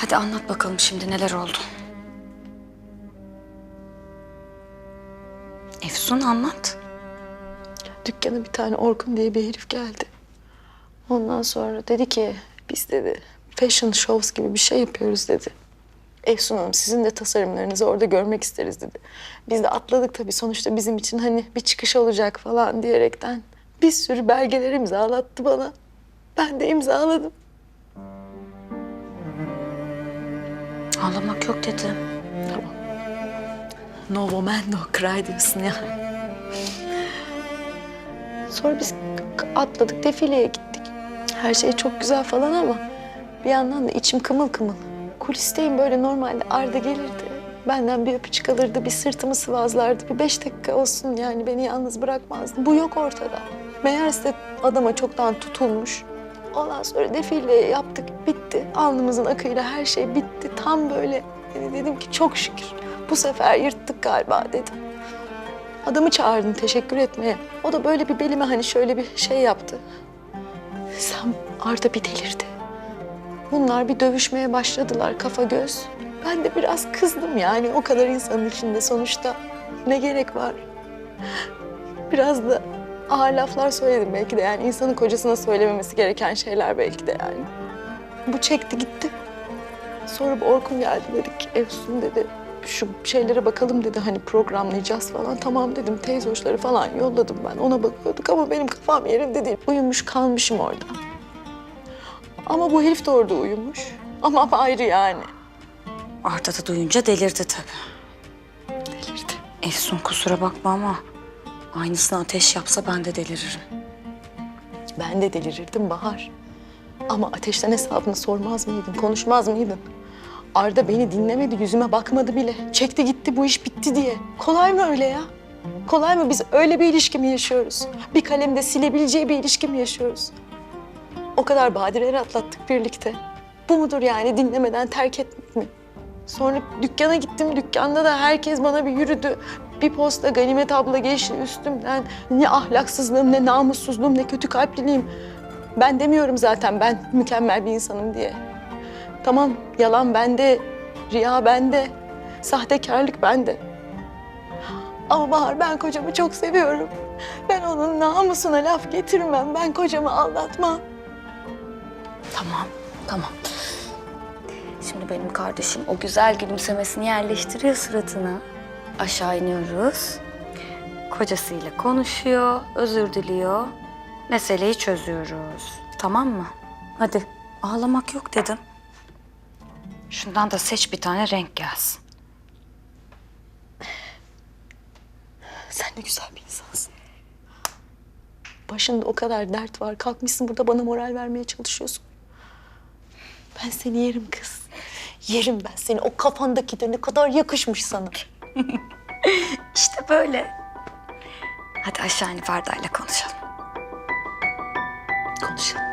Hadi anlat bakalım şimdi neler oldu. Efsun anlat. Dükkana bir tane Orkun diye bir herif geldi. Ondan sonra dedi ki biz dedi fashion shows gibi bir şey yapıyoruz dedi. Efsun Hanım sizin de tasarımlarınızı orada görmek isteriz dedi. Biz de atladık tabii sonuçta bizim için hani bir çıkış olacak falan diyerekten. Bir sürü belgeler imzalattı bana. Ben de imzaladım. Ağlamak yok dedim. Tamam. No no cry diyorsun ya. Sonra biz atladık defileye gittik. Her şey çok güzel falan ama bir yandan da içim kımıl kımıl. Kulisteyim böyle normalde Arda gelirdi. Benden bir öpücük alırdı, bir sırtımı sıvazlardı. Bir beş dakika olsun yani beni yalnız bırakmazdı. Bu yok ortada. Meğerse adama çoktan tutulmuş. Ondan sonra defile yaptık, bitti. Alnımızın akıyla her şey bitti. Tam böyle hani dedim ki çok şükür. Bu sefer yırttık galiba dedim. Adamı çağırdım teşekkür etmeye. O da böyle bir belime hani şöyle bir şey yaptı. Sen Arda bir delirdi. Bunlar bir dövüşmeye başladılar kafa göz. Ben de biraz kızdım yani o kadar insanın içinde sonuçta. Ne gerek var? Biraz da ağır laflar söyledim belki de yani insanın kocasına söylememesi gereken şeyler belki de yani. Bu çekti gitti. Sonra bu Orkun geldi dedik Efsun dedi şu şeylere bakalım dedi hani programlayacağız falan. Tamam dedim teyze hoşları falan yolladım ben ona bakıyorduk ama benim kafam yerinde değil. Uyumuş kalmışım orada. Ama bu herif de orada uyumuş. Ama ayrı yani. Arda da duyunca delirdi tabii. Delirdi. Efsun kusura bakma ama aynısını ateş yapsa ben de deliririm. Ben de delirirdim Bahar. Ama ateşten hesabını sormaz mıydın, konuşmaz mıydın? Arda beni dinlemedi, yüzüme bakmadı bile. Çekti gitti, bu iş bitti diye. Kolay mı öyle ya? Kolay mı? Biz öyle bir ilişki mi yaşıyoruz? Bir kalemde silebileceği bir ilişki mi yaşıyoruz? O kadar badireler atlattık birlikte. Bu mudur yani dinlemeden terk etmek mi? Sonra dükkana gittim. Dükkanda da herkes bana bir yürüdü. Bir posta Ganimet abla geçti üstümden. Ne ahlaksızlığım, ne namussuzluğum, ne kötü kalpliliğim. Ben demiyorum zaten ben mükemmel bir insanım diye. Tamam yalan bende, riya bende, sahtekarlık bende. Ama Bahar ben kocamı çok seviyorum. Ben onun namusuna laf getirmem. Ben kocamı aldatmam. Tamam, tamam. Şimdi benim kardeşim o güzel gülümsemesini yerleştiriyor suratına. Aşağı iniyoruz. Kocasıyla konuşuyor, özür diliyor. Meseleyi çözüyoruz. Tamam mı? Hadi ağlamak yok dedim. Şundan da seç bir tane renk gelsin. Sen ne güzel bir insansın. Başında o kadar dert var. Kalkmışsın burada bana moral vermeye çalışıyorsun. Ben seni yerim kız. Yerim ben seni. O kafandaki de ne kadar yakışmış sana. işte böyle. Hadi aşağı inip Arda'yla konuşalım. Konuşalım.